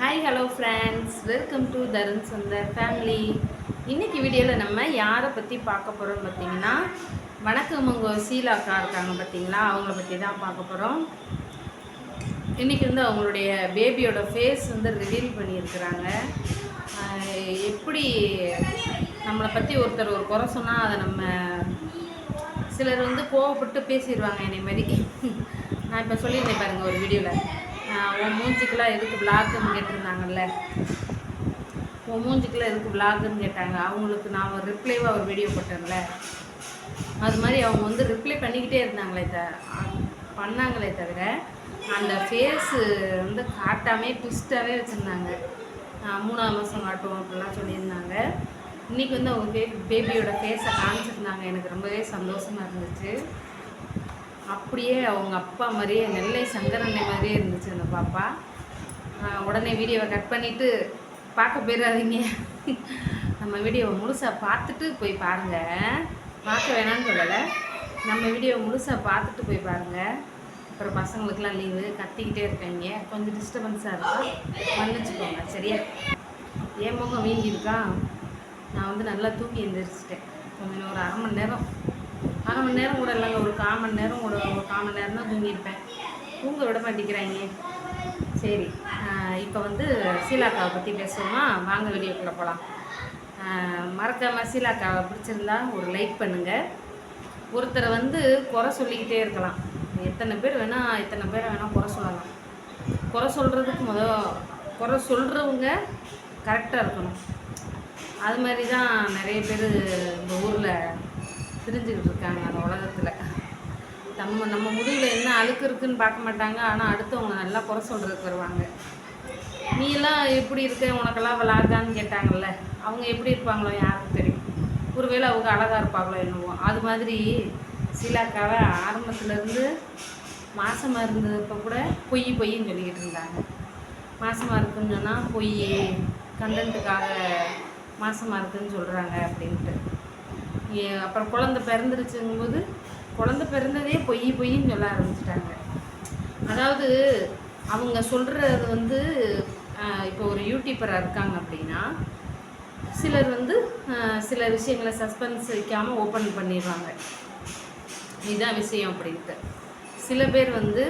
Hi hello friends welcome to Tarun Sundar family இன்றைக்கி வீடியோவில் நம்ம யாரை பற்றி பார்க்க போகிறோம் பார்த்தீங்கன்னா வணக்கம் உங்கள் சீலாக்கா இருக்காங்க பார்த்தீங்களா? அவங்கள பற்றி தான் பார்க்க போகிறோம் இன்றைக்கி வந்து அவங்களுடைய பேபியோட ஃபேஸ் வந்து ரிவீல் பண்ணியிருக்கிறாங்க. எப்படி நம்மளை பற்றி ஒருத்தர் ஒரு குறை சொன்னால் அதை நம்ம சிலர் வந்து கோவப்பட்டு பேசிடுவாங்க என்னை மாதிரி. நான் இப்போ சொல்லியிருந்தேன் பாருங்கள் ஒரு வீடியோவில் உன் மூஞ்சிக்கெலாம் எதுக்கு பிளாக்குன்னு கேட்டிருந்தாங்கல்ல? உன் மூஞ்சிக்கெலாம் எதுக்கு பிளாக்குன்னு கேட்டாங்க. அவங்களுக்கு நான் ஒரு ரிப்ளைவாக ஒரு வீடியோ போட்டேன்ல. அது மாதிரி அவங்க வந்து ரிப்ளை பண்ணிக்கிட்டே இருந்தாங்களே த பண்ணாங்களே தவிர அந்த ஃபேஸு வந்து காட்டாமே ட்விஸ்ட்டாகவே வச்சுருந்தாங்க. மூணாவது மாதம் காட்டுவோம் அப்படிலாம் சொல்லியிருந்தாங்க. இன்றைக்கி வந்து அவங்க பே பேபியோட ஃபேஸை காமிச்சிருந்தாங்க. எனக்கு ரொம்பவே சந்தோஷமாக இருந்துச்சு. அப்படியே அவங்க அப்பா மாதிரியே நெல்லை சங்கரண்ணை மாதிரியே இருந்துச்சு அந்த பாப்பா. உடனே வீடியோவை கட் பண்ணிவிட்டு பார்க்க போயிடாதீங்க. நம்ம வீடியோவை முழுசாக பார்த்துட்டு போய் பாருங்கள் பார்க்க வேணாம்னு சொல்லலை. நம்ம வீடியோவை முழுசாக பார்த்துட்டு போய் பாருங்கள் அப்புறம் பசங்களுக்கெல்லாம் லீவு கத்திக்கிட்டே இருக்காங்க. கொஞ்சம் டிஸ்டர்பன்ஸாக இருக்கும் மன்னிச்சுக்கோங்க சரியா? ஏன் முகம் வீங்கியிருக்கான் நான் வந்து நல்லா தூங்கி எழுந்திரிச்சிட்டேன் கொஞ்சம் ஒரு அரை மணி நேரம். அரை மணி நேரம் கூட இல்லைங்க. ஒரு கால் மணி நேரம் கூட ஒரு கால் மணி நேரம் தான் தூங்கியிருப்பேன். தூங்க விட மாட்டேங்கிறாங்க. சரி இப்போ வந்து சீலாக்காவை பற்றி பேசுவோமா? வாங்க வீடியோக்குள்ளே போகலாம் மறக்காம சீலாக்காவை பிடிச்சிருந்தா ஒரு லைக் பண்ணுங்கள் ஒருத்தரை வந்து குறை சொல்லிக்கிட்டே இருக்கலாம். எத்தனை பேர் வேணால் எத்தனை பேரை வேணால் குறை சொல்லலாம். குறை சொல்கிறதுக்கு முத குறை சொல்கிறவங்க கரெக்டாக இருக்கணும். அது மாதிரி தான் நிறைய பேர் இந்த ஊரில் பிரிஞ்சுக்கிட்டு இருக்காங்க அந்த உலகத்தில். நம்ம நம்ம முடிவில் என்ன அழுக்கு இருக்குன்னு பார்க்க மாட்டாங்க. ஆனால் அடுத்தவங்க நல்லா குறை சொல்கிறதுக்கு வருவாங்க. நீ எல்லாம் எப்படி இருக்க? உனக்கெல்லாம் விளாகான்னு கேட்டாங்கல்ல. அவங்க எப்படி இருப்பாங்களோ யாருக்கு தெரியும். ஒருவேளை அவங்க அழகாக இருப்பாங்களோ என்னவோ. அது மாதிரி சீலாக்காவை ஆரம்பத்துலேருந்து மாசமாக இருந்தப்போ கூட பொய் பொய்ன்னு சொல்லிக்கிட்டு இருந்தாங்க. மாசமாக இருக்குன்னு சொன்னால் பொய் கண்டென்ட்டுக்காக மாசமாக இருக்குதுன்னு சொல்கிறாங்க அப்படின்ட்டு. அப்புறம் குழந்தை பிறந்துருச்சுங்கும்போது குழந்தை பிறந்ததே பொய் பொய்ன்னு சொல்ல ஆரம்பிச்சிட்டாங்க. அதாவது அவங்க சொல்கிறது வந்து இப்போ ஒரு யூடியூபராக இருக்காங்க அப்படின்னா சிலர் வந்து சில விஷயங்களை சஸ்பென்ஸ் வைக்காமல் ஓப்பன் பண்ணிடுவாங்க. இதுதான் விஷயம் அப்படின்ட்டு. சில பேர் வந்து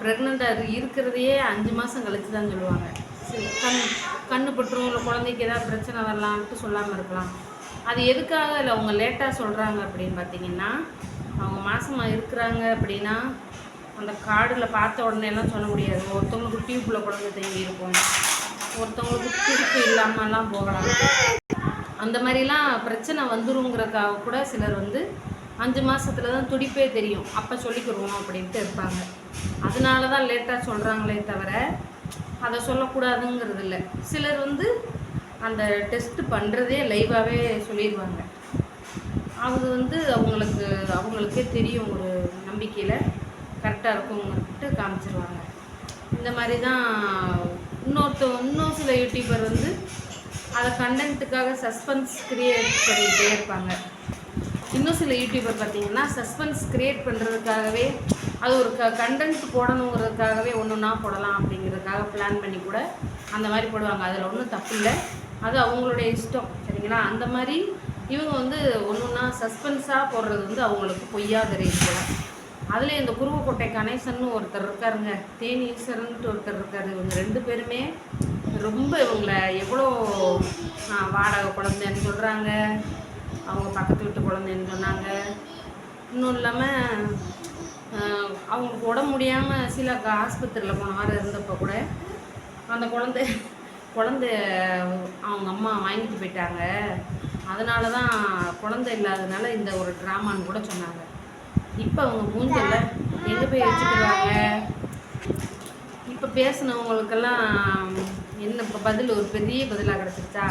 ப்ரெக்னெண்ட்டாக இருக்கிறதையே அஞ்சு மாதம் கழித்து தான் சொல்லுவாங்க. கண் கண்ணு பட்டுரும் இல்லை குழந்தைக்கு ஏதாவது பிரச்சனை வரலான்ட்டு சொல்லாமல் இருக்கலாம். அது எதுக்காக இல்லை அவங்க லேட்டாக சொல்கிறாங்க அப்படின்னு பார்த்தீங்கன்னா அவங்க மாதமாக இருக்கிறாங்க அப்படின்னா அந்த கார்டில் பார்த்த உடனே எல்லாம் சொல்ல முடியாது. ஒருத்தவங்களுக்கு டியூப்பில் குழந்தை தேங்கி இருக்கும். ஒருத்தவங்களுக்கு திருப்பு இல்லாமலாம் போகலாம். அந்த மாதிரிலாம் பிரச்சனை வந்துருங்கிறதுக்காக கூட சிலர் வந்து அஞ்சு மாதத்துல தான் துடிப்பே தெரியும். அப்போ சொல்லிக்கிடுவோம் அப்படின்ட்டு இருப்பாங்க. அதனால தான் லேட்டாக சொல்கிறாங்களே தவிர அதை சொல்லக்கூடாதுங்கிறது இல்லை. சிலர் வந்து அந்த டெஸ்ட் பண்ணுறதே லைவாகவே சொல்லிடுவாங்க அது வந்து அவங்களுக்கு அவங்களுக்கே தெரியும் ஒரு நம்பிக்கையில் கரெக்டாக இருக்குங்கிறட்டு காமிச்சிருவாங்க. இந்த மாதிரி தான் இன்னொருத்த இன்னும் சில யூடியூபர் வந்து அதை கண்டென்ட்டுக்காக சஸ்பென்ஸ் க்ரியேட் பண்ணிகிட்டே இருப்பாங்க. இன்னும் சில யூடியூபர் பார்த்தீங்கன்னா சஸ்பென்ஸ் க்ரியேட் பண்ணுறதுக்காகவே அது ஒரு க கண்டென்ட் போடணுங்கிறதுக்காகவே ஒன்று ஒன்றா போடலாம் அப்படிங்கிறதுக்காக பிளான் பண்ணி கூட அந்த மாதிரி போடுவாங்க. அதில் ஒன்றும் தப்பு இல்லை. அது அவங்களுடைய இஷ்டம். சரிங்களா? அந்த மாதிரி இவங்க வந்து ஒன்று ஒன்றா சஸ்பென்ஸாக போடுறது வந்து அவங்களுக்கு பொய்யா தெரியும் அதில் இந்த குருவக்கோட்டை கணேசன் ஒருத்தர் இருக்காருங்க. தேனீஸ்வரன்ட்டு ஒருத்தர் இருக்காரு. இவங்க ரெண்டு பேருமே ரொம்ப இவங்கள எவ்வளோ வாடகை குழந்தைன்னு சொல்கிறாங்க அவங்க பக்கத்து வீட்டு குழந்தைன்னு சொன்னாங்க. இன்னும் இல்லாமல் அவங்களுக்கு உடம்பு முடியாமல் சில ஆஸ்பத்திரியில் போன வாரம் இருந்தப்போ கூட அந்த குழந்தை குழந்தை அவங்க அம்மா வாங்கிட்டு போயிட்டாங்க. அதனால தான் குழந்தை இல்லாதனால இந்த ஒரு ட்ராமான்னு கூட சொன்னாங்க. இப்போ அவங்க மூஞ்சல்ல எங்கே போய் வச்சுக்கிறாங்க? இப்போ பேசினவங்களுக்கெல்லாம் என்ன இப்போ பதில் ஒரு பெரிய பதிலாக கிடச்சிருச்சா?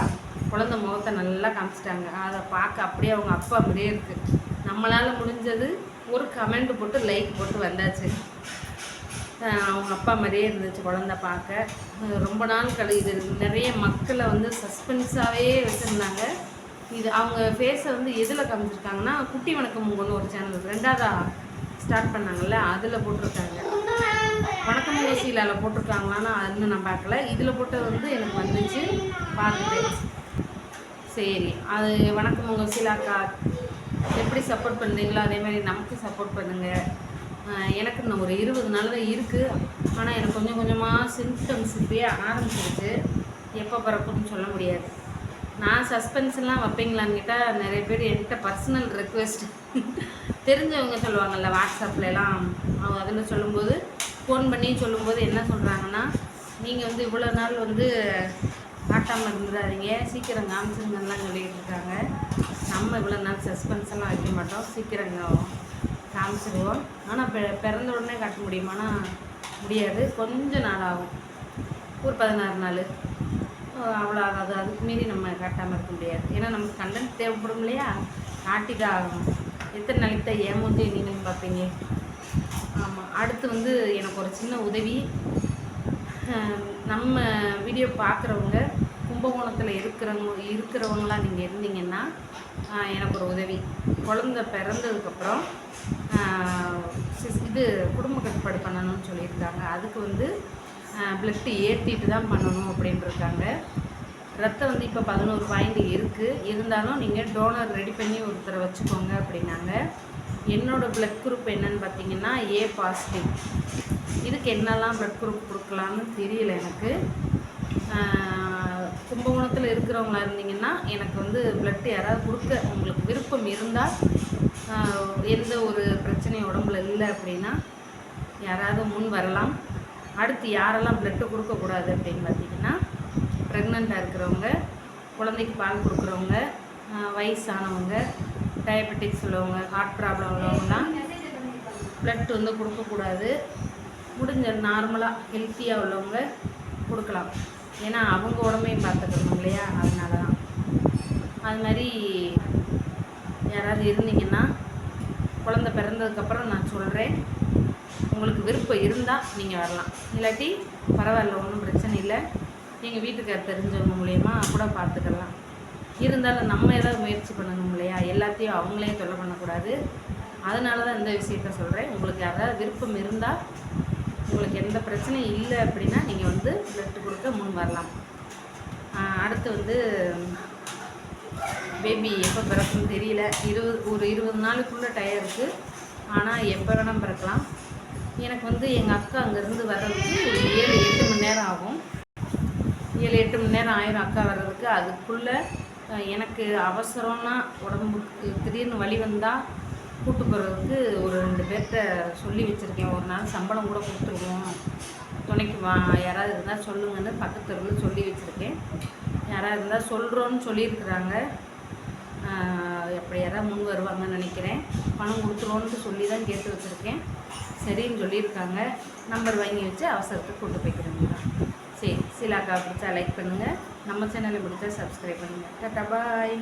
குழந்தை முகத்தை நல்லா காமிச்சிட்டாங்க. அதை பார்க்க அப்படியே அவங்க அப்பா அப்படியே இருக்குது நம்மளால் முடிஞ்சது ஒரு கமெண்ட் போட்டு லைக் போட்டு வந்தாச்சு. அவங்க அப்பா மாதிரியே இருந்துச்சு குழந்தை பார்க்க. ரொம்ப நாள் கழி இது நிறைய மக்களை வந்து சஸ்பென்ஸாகவே வச்சுருந்தாங்க. இது அவங்க ஃபேஸை வந்து எதில் காமிச்சிருக்காங்கன்னா குட்டி வணக்கம் உங்கன்னு ஒரு சேனல் ரெண்டாவதா ஸ்டார்ட் பண்ணாங்கல்ல அதில் போட்டிருக்காங்க. வணக்கம் ஊசியில் போட்டிருக்காங்களான்னு அது நான் பார்க்கல. இதில் போட்டது வந்து எனக்கு வந்துச்சு. பார்த்துட்டேன் சரி அது வணக்கம் உங்கள் சீலாக்கா எப்படி சப்போர்ட் பண்ணுறீங்களோ அதே மாதிரி நமக்கு சப்போர்ட் பண்ணுங்கள் எனக்கு இன்னும் ஒரு இருபது நாள் தான் இருக்குது ஆனால் எனக்கு கொஞ்சம் கொஞ்சமாக சிம்டம்ஸ் இப்பயே ஆரம்பிச்சிருச்சு. எப்போ பிறக்கும்னு சொல்ல முடியாது. நான் சஸ்பென்ஸ்லாம் வைப்பீங்களான்னு கேட்டால் நிறைய பேர் என்கிட்ட பர்சனல் ரெக்வெஸ்ட் தெரிஞ்சவங்க சொல்லுவாங்கல்ல வாட்ஸ்அப்லலாம் அவங்க அதில் சொல்லும்போது ஃபோன் பண்ணி சொல்லும்போது என்ன சொல்கிறாங்கன்னா நீங்கள் வந்து இவ்வளோ நாள் வந்து காட்டாமல் இருந்துடாதீங்க சீக்கிரம் காமிச்சிருங்கலாம் சொல்லிகிட்டு இருக்காங்க. நம்ம இவ்வளோ நாள் சஸ்பென்ஸ் எல்லாம் வைக்க மாட்டோம். சீக்கிரம் காமிச்சிடுவோம் ஆனால் பெ பிறந்த உடனே காட்ட முடியுமானா முடியாது. கொஞ்சம் நாள் ஆகும். ஒரு பதினாறு நாள். அவ்வளோ ஆகாது. அதுக்கு மீறி நம்ம காட்டாமல் இருக்க முடியாது. ஏன்னா நமக்கு கண்டென்ட் தேவைப்படும் இல்லையா? காட்டி தான் ஆகணும். எத்தனை நாளைக்கு தான் ஏமாந்து நீங்களும் பார்ப்பீங்க. ஆமாம் அடுத்து வந்து எனக்கு ஒரு சின்ன உதவி. நம்ம வீடியோ பார்க்குறவங்க கும்பகோணத்தில் இருக்கிறவங்க இருக்கிறவங்களாம் நீங்கள் இருந்தீங்கன்னா எனக்கு ஒரு உதவி. குழந்த பிறந்ததுக்கப்புறம் இது குடும்ப கட்டுப்பாடு பண்ணணும்னு சொல்லியிருக்காங்க அதுக்கு வந்து பிளட்டு ஏற்றிட்டு தான் பண்ணணும் அப்படின்ட்டுருக்காங்க ரத்தம் வந்து இப்போ பதினோரு பாயிண்ட் இருக்குது இருந்தாலும் நீங்கள் டோனர் ரெடி பண்ணி ஒருத்தரை வச்சுக்கோங்க அப்படின்னாங்க. என்னோடய பிளட் குரூப் என்னன்னு பார்த்தீங்கன்னா ஏ பாசிட்டிவ் இதுக்கு என்னெல்லாம் பிளட் குரூப் கொடுக்கலான்னு தெரியல எனக்கு. இருக்கிறவங்களா இருந்தீங்கன்னா எனக்கு வந்து பிளட் யாராவது கொடுக்க உங்களுக்கு விருப்பம் இருந்தால் எந்த ஒரு பிரச்சனையும் உடம்புல இல்லை அப்படின்னா யாராவது முன் வரலாம். அடுத்து யாரெல்லாம் பிளட்டு கொடுக்கக்கூடாது அப்படின்னு பார்த்தீங்கன்னா ப்ரெக்னெண்ட்டாக இருக்கிறவங்க குழந்தைக்கு பால் கொடுக்குறவங்க வயசானவங்க டயபெட்டிக்ஸ் உள்ளவங்க ஹார்ட் ப்ராப்ளம் உள்ளவங்கலாம் பிளட் வந்து கொடுக்கக்கூடாது முடிஞ்ச நார்மலாக ஹெல்த்தியாக உள்ளவங்க கொடுக்கலாம். ஏன்னா அவங்க உடம்பையும் பார்த்துக்கணும் இல்லையா? அதனால தான் அது மாதிரி யாராவது இருந்தீங்கன்னா குழந்த பிறந்ததுக்கப்புறம் நான் சொல்கிறேன் உங்களுக்கு விருப்பம் இருந்தால் நீங்கள் வரலாம். இல்லாட்டி பரவாயில்ல ஒன்றும் பிரச்சனை இல்லை. எங்கள் வீட்டுக்கார் தெரிஞ்சவங்க மூலயமா கூட பார்த்துக்கலாம். இருந்தாலும் நம்ம ஏதாவது முயற்சி பண்ணணும் இல்லையா? எல்லாத்தையும் அவங்களே தொல்லை பண்ணக்கூடாது. அதனால தான் இந்த விஷயத்த சொல்கிறேன் உங்களுக்கு யாராவது விருப்பம் இருந்தால் உங்களுக்கு எந்த பிரச்சனையும் இல்லை அப்படின்னா நீங்கள் வந்து பிளட் கொடுக்க முன் வரலாம். அடுத்து வந்து பேபி எப்போ பிறக்கும்னு தெரியல. இருபது ஒரு இருபது நாளுக்குள்ளே டயர் இருக்குது ஆனால் எப்போ வேணால் பிறக்கலாம். எனக்கு வந்து எங்கள் அக்கா அங்கேருந்து வர்றதுக்கு ஒரு ஏழு எட்டு மணி நேரம் ஆகும். ஏழு எட்டு மணி நேரம் ஆயிரும் அக்கா வர்றதுக்கு. அதுக்குள்ளே எனக்கு அவசரம்னா உடம்புக்கு திடீர்னு வலி வந்தால் கூட்டு போகிறதுக்கு ஒரு ரெண்டு பேர்கிட்ட சொல்லி வச்சுருக்கேன். ஒரு நாள் சம்பளம் கூட கொடுத்துருவோம். துணைக்கு வா யாராவது இருந்தால் சொல்லுங்கன்னு பக்கத்து தெருவில் சொல்லி வச்சுருக்கேன். யாராவது இருந்தால் சொல்கிறோன்னு சொல்லியிருக்கிறாங்க. எப்படி யாராவது முன் வருவாங்கன்னு நினைக்கிறேன். பணம் கொடுத்துருவோன்ட்டு சொல்லி தான் கேட்டு வச்சுருக்கேன். சரின்னு சொல்லியிருக்காங்க. நம்பர் வாங்கி வச்சு அவசரத்துக்கு கொண்டு போய்க்கிறேங்க சரி சிலாக்கா பிடிச்சா லைக் பண்ணுங்கள் நம்ம சேனலை பிடிச்சா சப்ஸ்கிரைப் பண்ணுங்கள் டாட்டா பாய்.